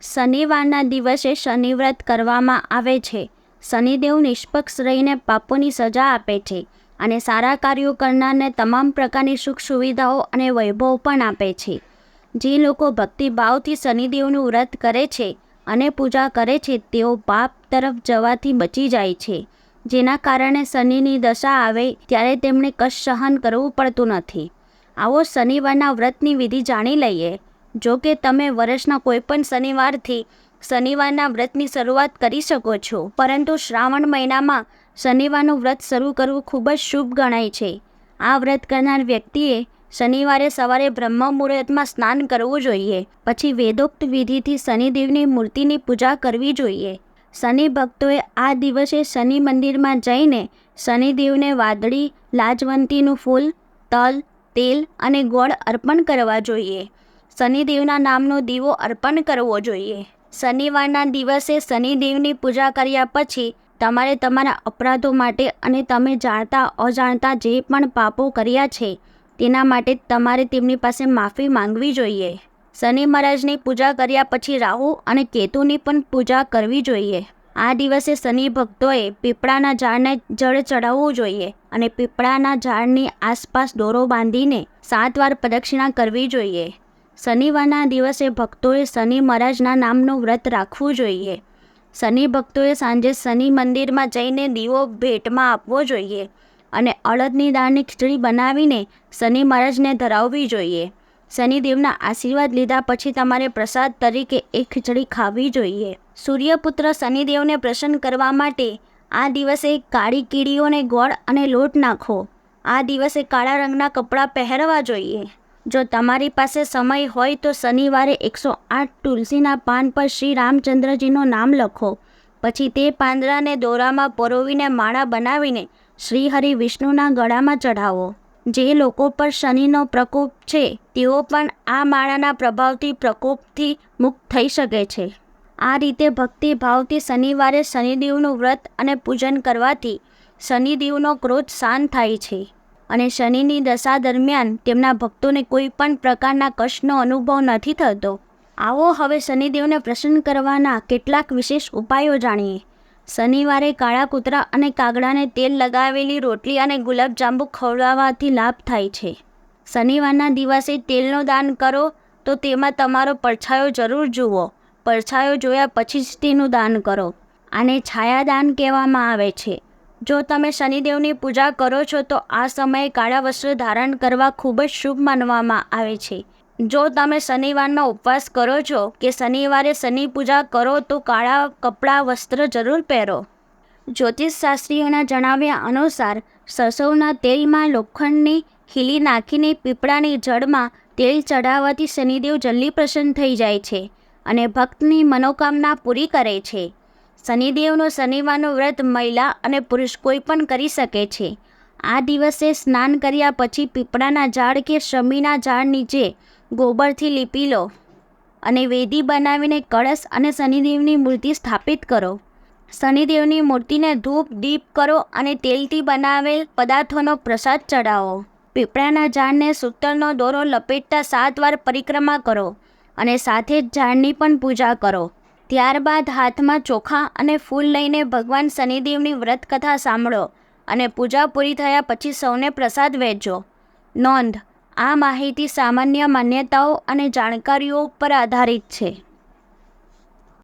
શનિવારના દિવસે શનિવ્રત કરવામાં આવે છે. શનિદેવ નિષ્પક્ષ રહીને પાપોની સજા આપે છે અને સારા કાર્યો કરનારને તમામ પ્રકારની સુખ સુવિધાઓ અને વૈભવ પણ આપે છે. જે લોકો ભક્તિભાવથી શનિદેવનું વ્રત કરે છે અને પૂજા કરે છે, તેઓ પાપ તરફ જવાથી બચી જાય છે. જેના કારણે શનિની દશા આવે ત્યારે તેમને કશ સહન કરવું પડતું નથી. આવો શનિવારના વ્રતની વિધિ જાણી લઈએ. જો કે તમે વર્ષના કોઈપણ શનિવારથી શનિવારના વ્રતની શરૂઆત કરી શકો છો. પરંતુ શ્રાવણ મહિનામાં શનિવારનું વ્રત શરૂ કરવું ખૂબ જ શુભ ગણાય છે. આ વ્રત કરનાર વ્યક્તિએ શનિવારે સવારે બ્રહ્મ મુહૂર્તમાં સ્નાન કરવું જોઈએ. પછી વેદોક્ત વિધિથી શનિદેવની મૂર્તિની પૂજા કરવી જોઈએ. શનિ ભક્તોએ આ દિવસે શનિ મંદિરમાં જઈને શનિદેવને વાદળી, લાજવંતીનું ફૂલ, તલ, તેલ અને ગોળ અર્પણ કરવા જોઈએ. શનિદેવના નામનો દીવો અર્પણ કરવો જોઈએ. શનિવારના દિવસે શનિદેવની પૂજા કર્યા પછી તમારે તમારા અપરાધો માટે અને તમે જાણતા અજાણતા જે પણ પાપો કર્યા છે, તેના માટે તમારે તેમની પાસે માફી માંગવી જોઈએ. શનિ મહારાજની પૂજા કર્યા પછી રાહુ અને કેતુની પણ પૂજા કરવી જોઈએ. આ દિવસે શનિ ભક્તોએ પીપળાના ઝાડને જળ ચડાવવું જોઈએ અને પીપળાના ઝાડની આસપાસ દોરો બાંધીને સાત વાર પ્રદક્ષિણા કરવી જોઈએ. શનિવારના દિવસે ભક્તોએ શનિ મહારાજના નામનું વ્રત રાખવું જોઈએ. શનિ ભક્તોએ સાંજે શનિ મંદિરમાં જઈને દીવો ભેટમાં આપવો જોઈએ અને અડદની દાળની ખીચડી બનાવીને શનિ મહારાજને ધરાવવી જોઈએ. શનિદેવના આશીર્વાદ લીધા પછી તમારે પ્રસાદ તરીકે એ ખીચડી ખાવી જોઈએ. સૂર્યપુત્ર શનિદેવને પ્રસન્ન કરવા માટે આ દિવસે કાળી કીડીઓને ગોળ અને લોટ નાખો. આ દિવસે કાળા રંગના કપડાં પહેરવા જોઈએ. જો તમારી પાસે સમય હોય તો શનિવારે એકસો આઠ તુલસીના પાન પર શ્રી રામચંદ્રજીનું નામ લખો. પછી તે પાંદડાને દોરામાં પરોવીને માળા બનાવીને શ્રી હરિ વિષ્ણુના ગળામાં ચઢાવો. જે લોકો પર શનિનો પ્રકોપ છે, તેઓ પણ આ માળાના પ્રભાવથી પ્રકોપથી મુક્ત થઈ શકે છે. આ રીતે ભક્તિભાવથી શનિવારે શનિદેવનું વ્રત અને પૂજન કરવાથી શનિદેવનો ક્રોધ શાંત થાય છે. અને શનિની દશા દરમિયાન તેમના ભક્તોને કોઈ પણ પ્રકારના કષ્ટનો અનુભવ નથી થતો. આવો હવે શનિદેવને પ્રસન્ન કરવાના કેટલાક વિશેષ ઉપાયો જાણીએ. શનિવારે કાળા કૂતરા અને કાગડાને તેલ લગાવેલી રોટલી અને ગુલાબજાંબુ ખવડાવવાથી લાભ થાય છે. શનિવારના દિવસે તેલનો દાન કરો તો તેમાં તમારો પડછાયો જરૂર જુઓ. પડછાયો જોયા પછી જ તેનું દાન કરો. આને છાયાદાન કહેવામાં આવે છે. જો તમે શનિદેવની પૂજા કરો છો, તો આ સમયે કાળા વસ્ત્ર ધારણ કરવા ખૂબ જ શુભ માનવામાં આવે છે. જો તમે શનિવારનો ઉપવાસ કરો છો કે શનિવારે શનિ પૂજા કરો, તો કાળા કપડાં, વસ્ત્ર જરૂર પહેરો. જ્યોતિષશાસ્ત્રીઓના જણાવ્યા અનુસાર, સરસવના તેલમાં લોખંડની ખીલી નાખીને પીપળાની જળમાં તેલ ચઢાવવાથી શનિદેવ જલ્દી પ્રસન્ન થઈ જાય છે અને ભક્તની મનોકામના પૂરી કરે છે. શનિદેવનું શનિવારનું વ્રત મહિલા અને પુરુષ કોઈ પણ કરી શકે છે. આ દિવસે સ્નાન કર્યા પછી પીપળાના ઝાડ કે શમીના ઝાડ નીચે ગોબરથી લીપી લો અને વેદી બનાવીને કળશ અને શનિદેવની મૂર્તિ સ્થાપિત કરો. શનિદેવની મૂર્તિને ધૂપ, દીપ કરો અને તેલથી બનાવેલ પદાર્થોનો પ્રસાદ ચડાવો પીપળાના ઝાડને સૂતરનો દોરો લપેટતા સાત વાર પરિક્રમા કરો અને સાથે જ ઝાડની પણ પૂજા કરો. ત્યારબાદ હાથમાં ચોખા અને ફૂલ લઈને ભગવાન શનિદેવની વ્રત કથા સાંભળો અને પૂજા પૂરી થયા પછી સૌને પ્રસાદ વહેંચો નોંધ, આ માહિતી સામાન્ય માન્યતાઓ અને જાણકારીઓ પર આધારિત છે.